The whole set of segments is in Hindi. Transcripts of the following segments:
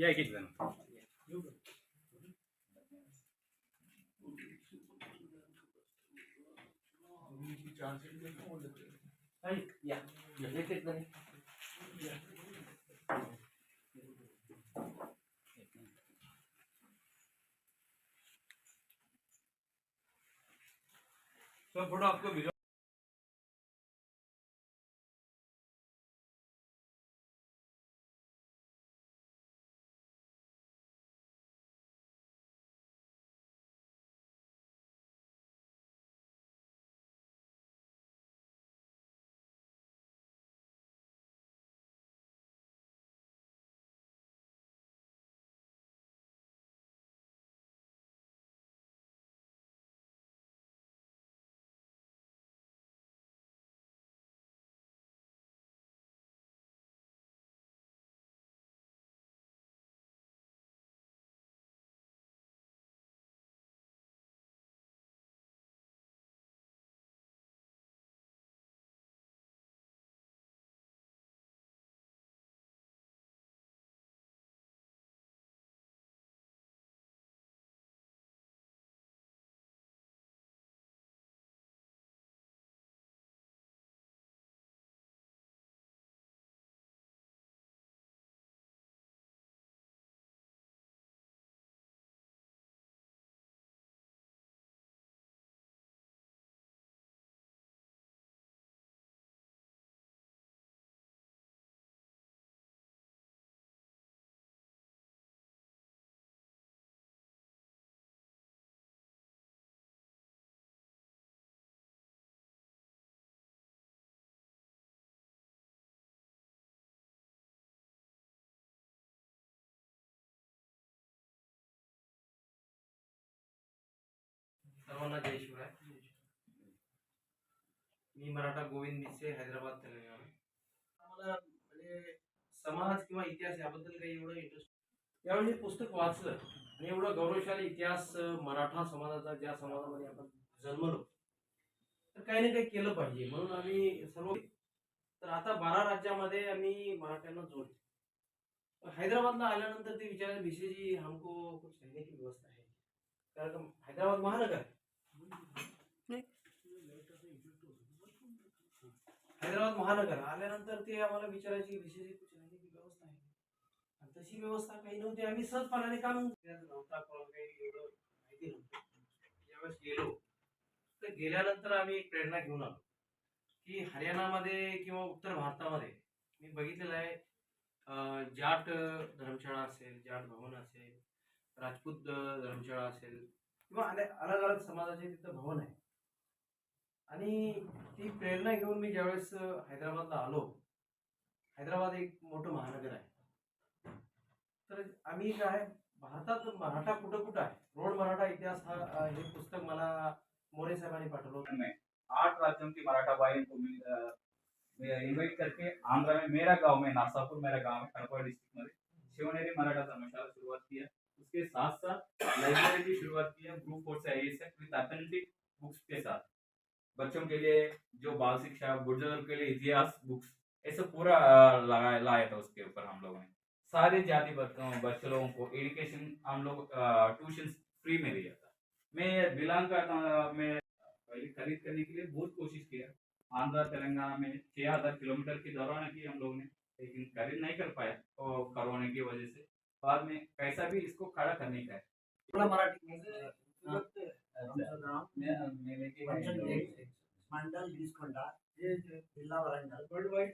या एक एक जण या एक एक जण सर थोड़ा आपको वीडियो सर्वांना जय शिवराय मी मराठा गोविंद मिसे हैदराबाद तेलंगणा. मला म्हणजे समाज किंवा इतिहास याबद्दल काही एवढं इंटरेस्ट यावेळी मी पुस्तक वाचलं आणि एवढं गौरवशाली इतिहास मराठा समाजाचा ज्या समाजामध्ये आपण जन्मलो तर काही ना काही केलं पाहिजे. म्हणून आम्ही सर्व तर आता बारा राज्यामध्ये आम्ही मराठ्यांना जोडले. हैदराबादला आल्यानंतर ते विचार विषयी हमको कुछ रहने की व्यवस्था आहे कारण हैदराबाद महानगर आहे. हैदराबाद महानगर आल्यानंतर ते आम्हाला विचारायची विशेष कुछ की व्यवस्था आहे आणि तशी व्यवस्था काही नव्हती. आम्ही सहजपणाने काम नव्हता कोणाला काही एवढं माहिती नव्हतं. ज्यावेळेस गेलो तर गेल्यानंतर आम्ही एक प्रेरणा घेऊन आलो की हरियाणामध्ये किंवा उत्तर भारतामध्ये मी बघितलेलं आहे जाट धर्मशाळा असेल जाट भवन असेल राजपूत धर्मशाळा असेल किंवा अलग अलग समाजाचे तिथं भवन आहे. आणि ती प्रेरणा घेऊन मी ज्यावेळेस हैदराबादला आलो हैदराबाद एक मोठं महानगर आहे. तर आम्ही काय भारतात मराठा कुठं कुठं आहे? रोड मराठा इतिहास हा हे पुस्तक मला मोरे साहेबांनी पाठवलं होतं. आठ राज्यों की मराठा भाइयों को करके आंध्र में मेरा गांव में नासापुर मेरा गांव है खड़पा डिस्ट्रिक्ट में शिवनेरी मराठा धर्मशाला शुरुआत किया उसके साथ साथ लाइब्रेरी की शुरुआत किया ग्रुप फोर से आई विद ऑथेंटिक बच्चों के लिए जो बाल शिक्षा बुज़ुर्ग के लिए इतिहास बुक्स ऐसा पूरा लगाया लाया था उसके ऊपर हम लोगों ने। सारे जाति बच्चों बच्चे लोगों को एजुकेशन हम लोग ट्यूशन फ्री में दिया था। मैं बिलोंग करता हूँ मैं पहले खरीद करने के लिए बहुत कोशिश किया। आंध्र तेलंगाना में छह हज़ार किलोमीटर की दौरान की हम लोग ने लेकिन खरीद नहीं कर पाया तो कोरोना की वजह से। बाद में पैसा भी इसको खड़ा करने का है। थोडा मराठी मंडल डिस्कोंडा जिल्हा वरंगल वर्ल्ड वाईड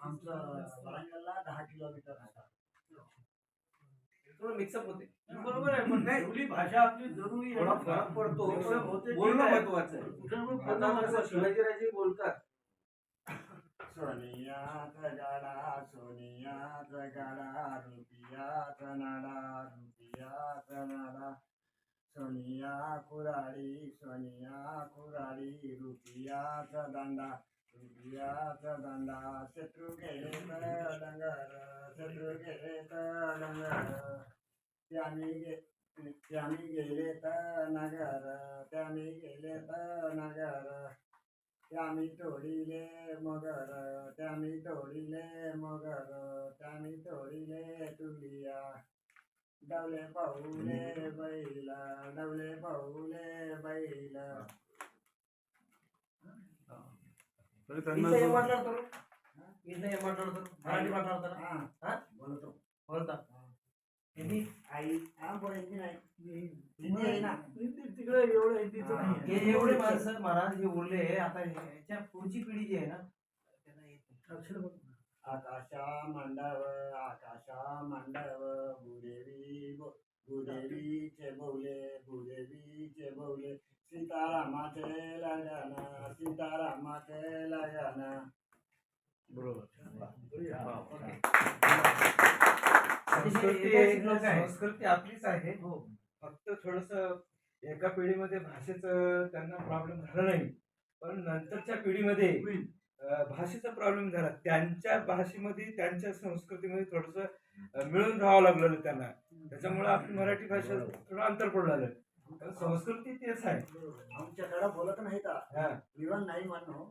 आमचं वरंगलला दहा किलोमीटर मिक्सअप होते आपली जरुरी पडतो बोलणं महत्वाचं आहे कुठं शिवाजीराजे बोलतात सोनिया सोनिया रुपिया कनाडा रुपिया कनाडा सोनिया कुराडी सोनिया कुराडी रुपियाचा दांडा रुपियाचा दांडा. शत्रू गेले तर डंगर शत्रू गेले तर डंगर. त्यामी गे त्याने गेले तर नगर त्यामी गेले तर नगर. त्यामी तोडिले मगर त्यामी तोडिले मगर. त्यामी तोडिले तुलिया. डवले पाहुले बैल डवले पाहुले बैल ఈయన ఏం మాట్లాడతారు ఈయన ఏం మాట్లాడతారు మరాఠీ మాట్లాడతారా हा बोलतो बोलता हिंदी आई हा बोलायची नाही हिंदी आहे ना हिंदी तिकडे एवढं हिंदीचं नाही हे एवढे माणसं महाराज हे उरले आता ह्याच्या पुढची पिढी जी आहे ना त्यांना येत नाही. अक्षर बघ. आकाशा मांडव आकाशा मांडव भूदेवी भूदेवीचे बोले भूदेवीचे बोले सीतारामाचे लगन सीतारामाचे लगन. संस्कृती संस्कृती आपलीच आहे. हो. फक्त थोडस एका पिढीमध्ये भाषेचं त्यांना प्रॉब्लेम झाला नाही. पण नंतरच्या पिढीमध्ये भाषेचा प्रॉब्लेम झाला. त्यांच्या भाषेमध्ये त्यांच्या संस्कृतीमध्ये थोडस मिळून राहावं लागलं त्यांना. त्याच्यामुळे आपली मराठी भाषा थोडं अंतर पडू लागलं. संस्कृती तेच आहे. आमच्याकडे बोलत नाही का? हा. इवन नाही म्हणू.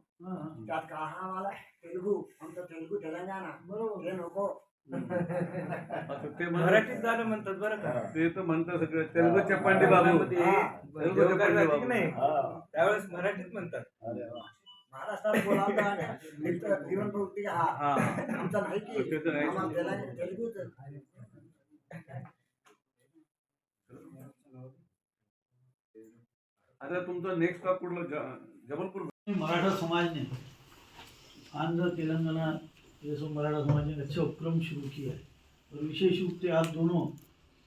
त्यात का हा मला तेलुगू आमचं तेलुगू तेलंगणा. बरोबर. हे नको. ते मराठीत जाणं म्हणतात बरं का? ते तर म्हणतात सगळं. तेलगू बाबू. हा. की बाबू. नाही त्यावेळेस मराठीत म्हणतात. महाराष्ट्रात बोलावता इवन बोलते का हा. नाही की तर नाही. आम्हाला तेलंग- आता तुमचं नेक्स्ट स्टॉप कुठलं? जबलपूर? मराठा समाज ने आंध्र तेलंगाना ये सब मराठा समाज ने अच्छा उपक्रम शुरू किया है और विशेष रूप से आप दोनों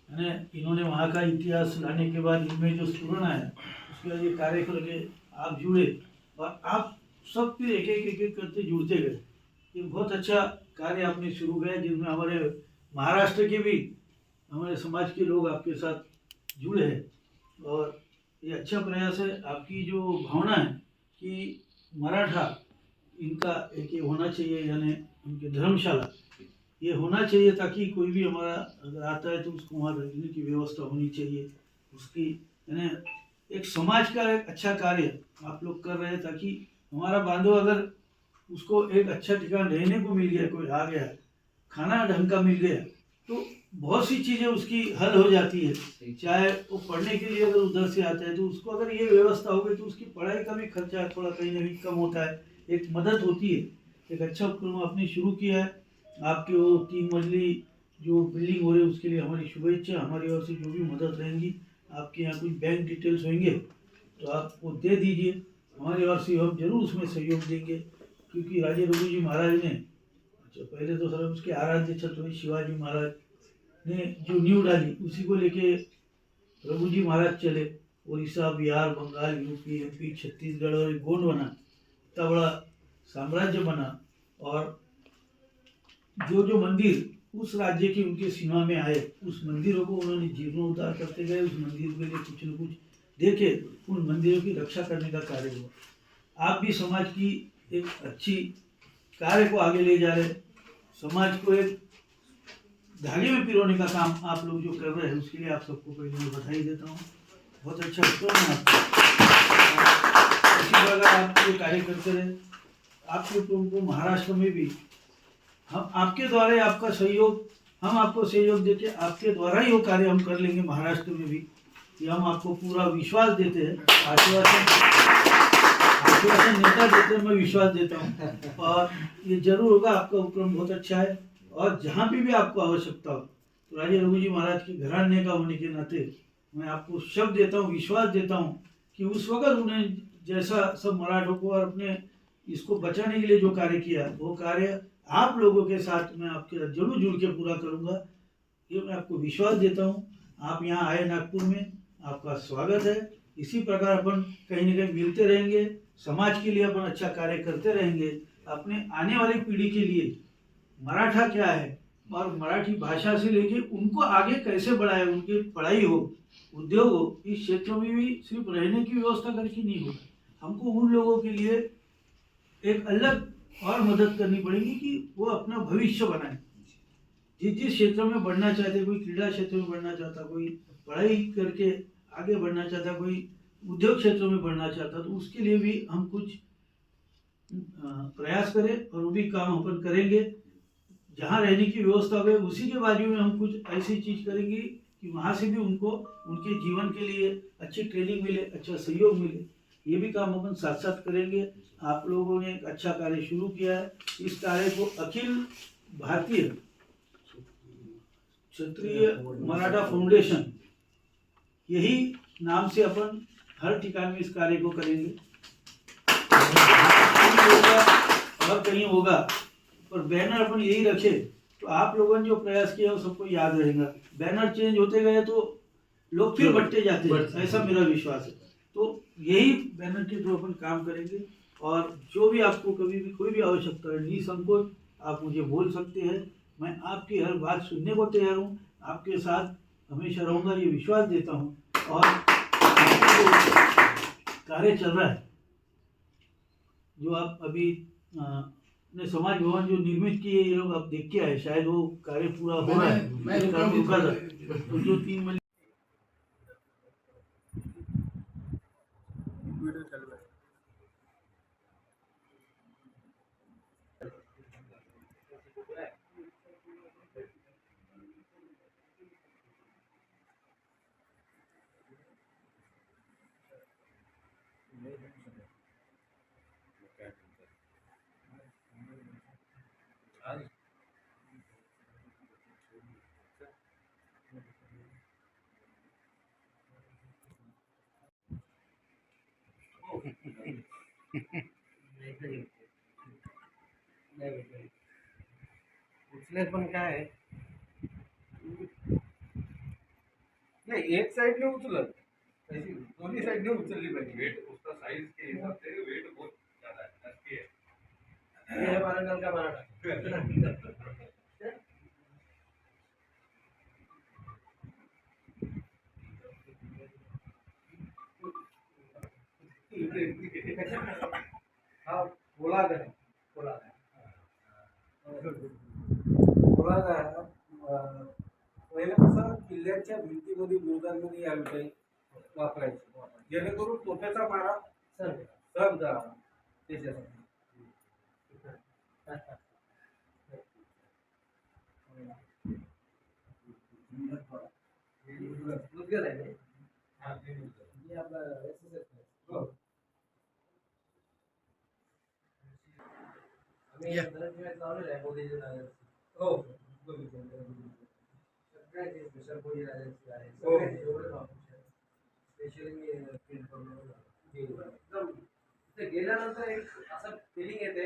है इन्होंने वहाँ का इतिहास लाने के बाद इनमें जो स्फुरन आया उसके बाद ये कार्य करके आप जुड़े और आप सब फिर एक एक एक एक करते जुड़ते गए। ये बहुत अच्छा कार्य आपने शुरू किया, जिसमें हमारे महाराष्ट्र के भी, हमारे समाज के लोग आपके साथ जुड़े हैं। और ये अच्छा प्रयास है, आपकी जो भावना है कि मराठा इनका एक होना चाहिए, यानी उनके धर्मशाला, ये होना चाहिए ताकि कोई भी हमारा अगर आता है तो उसको वहाँ रहने की व्यवस्था होनी चाहिए। उसकी, यानी एक समाज का एक अच्छा कार्य आप लोग कर रहे हैं ताकि हमारा बांधव अगर उसको एक अच्छा ठिकाना रहने को मिल गया कोई आ गया खाना ढंग का मिल गया तो बहुत सी चीज़ें उसकी हल हो जाती है। चाहे वो पढ़ने के लिए अगर उधर से आता है तो उसको अगर ये व्यवस्था हो गई तो उसकी पढ़ाई का भी खर्चा थोड़ा कहीं ना कहीं कम होता है। एक मदद होती है। एक अच्छा उपक्रम आपने शुरू किया है। आपके वो तीन मंजिली जो बिल्डिंग हो रही है उसके लिए हमारी शुभेच्छा हमारी ओर से जो भी मदद रहेंगी आपके यहाँ कुछ बैंक डिटेल्स होंगे तो आप वो दे दीजिए। हमारी ओर से हम ज़रूर उसमें सहयोग देंगे, क्योंकि राजे रघु जी महाराज ने अच्छा पहले तो सर उसके आराध्य छत्रपति शिवाजी महाराज ने जो नींव डाली, उसी को लेके रघु जी महाराज चले उड़ीसा बिहार, बंगाल, यूपी, एमपी, छत्तीसगढ़ और गोंड बना इतना बड़ा साम्राज्य बना, और जो जो मंदिर उस राज्य की उनके सीमा में आए, उस मंदिरों को उन्होंने जीर्णोद्धार करते गए, उस मंदिर के लिए कुछ न कुछ देखे उन मंदिरों की रक्षा करने का कार्य हुआ। आप भी समाज की एक अच्छी कार्य को आगे ले जा रहे समाज को एक धागे में पिरोने का काम आप लोग जो कर रहे हैं, उसके लिए आप सबको पहले मैं बधाई देता हूँ। बहुत अच्छा उपक्रम है आपका। आप ये कार्य करते रहे, आपके को महाराष्ट्र में भी हम, आपके द्वारा ही आपका सहयोग, हम आपको सहयोग देते आपके द्वारा ही वो कार्य हम कर लेंगे महाराष्ट्र में भी। ये हम आपको पूरा विश्वास देते हैं। आश्वासन आश्वासन नेता देते हैं, मैं विश्वास देता हूँ। और ये ज़रूर होगा, आपका उपक्रम बहुत अच्छा है। और जहाँ भी भी आपको आवश्यकता हो तो राजे रघु जी महाराज के घराने का होने के नाते मैं आपको शब्द देता हूँ, विश्वास देता हूँ कि उस वक्त उन्हें जैसा सब मराठों को और अपने इसको बचाने के लिए जो कार्य किया, वो कार्य आप लोगों के साथ मैं आपके ज़रूर जुड़ के पूरा करूँगा। ये मैं आपको विश्वास देता हूँ। आप यहाँ आए नागपुर में आपका स्वागत है। इसी प्रकार अपन कहीं ना कहीं मिलते रहेंगे। समाज के लिए अपन अच्छा कार्य करते रहेंगे। अपने आने वाली पीढ़ी के लिए मराठा क्या है? और मराठी भाषा से लेके उनको आगे कैसे बढ़ाए? उनकी पढ़ाई हो, उद्योग हो, इस क्षेत्र में भी सिर्फ़ रहने की व्यवस्था करके नहीं होगा। हमको उन लोगों के लिए एक अलग और मदद करनी पड़ेगी कि वो अपना भविष्य बनाए। जिस जिस क्षेत्र में बढ़ना चाहते कोई क्रीड़ा क्षेत्र में बढ़ना चाहता कोई पढ़ाई करके आगे बढ़ना चाहता है कोई उद्योग क्षेत्र में बढ़ना चाहता है तो उसके लिए भी हम कुछ प्रयास करें और वो भी काम अपन करेंगे। जहाँ रहने की व्यवस्था हो, उसी के बाजू में हम कुछ ऐसी चीज़ करेंगे कि वहाँ से भी उनको, उनके जीवन के लिए अच्छी ट्रेनिंग मिले अच्छा सहयोग मिले। ये भी काम अपन साथ साथ करेंगे। आप लोगों ने एक अच्छा कार्य शुरू किया है। इस कार्य को अखिल भारतीय क्षत्रिय मराठा फाउंडेशन यही नाम से अपन हर ठिकान में इस कार्य को करेंगे। और कहीं होगा पर बैनर अपन यही रखे तो आप लोगों ने जो प्रयास किया वो सबको याद रहेगा। बैनर चेंज होते गए तो लोग फिर बढ़ते जाते हैं ऐसा मेरा विश्वास है। तो यही बैनर के थ्रू अपन काम करेंगे और जो भी आपको कभी भी कोई भी आवश्यकता है निसंकोच आप मुझे बोल सकते हैं। मैं आपकी हर बात सुनने को तैयार हूँ। आपके साथ हमेशा रहूँगा ये विश्वास देता हूँ। और कार्य चल रहा है जो आप अभी ने समाज भवन जो निर्मित किए ये लोग आप देख के आए शायद वो कार्य पूरा हो रहा है। मैं- काम रुका था तो जो तीन महीने उचले पण काय आहे? नाही एक साइडने उचलत तशी दोन्ही साइडने उचलली पाहिजे वेट उसका साइज़ के हिसाब से वेट बहुत ज़्यादा है। नक्की है हे मराठा का मराठा हा गोलाकार आहे feel करून एकदम तिथे गेल्यानंतर एक असं फिलिंग येते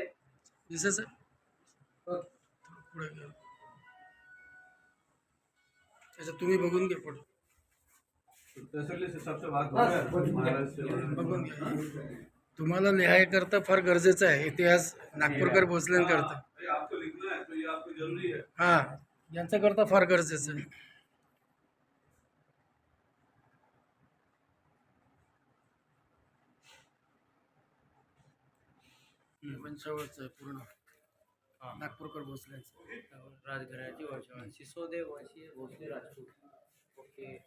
ओके. त्याच्यात तुम्ही बघून घ्या पुढे तहसील हिसाब से बात हो गया घ्या. तुम्हाला लिहायकरता फार गरजेचं आहे. इतिहास नागपूरकर भोसलेंकरता भाई, आपको लिखना है तो ये आपको जरूरी है हा. यांच्याकरता फार गरजेचं आहे. वंशावळचं पूर्ण. नागपूरकर भोसलेंचं. राजघराण्याची वंशावळ सिसोदे वंशी भोसले राजपूत. ओके.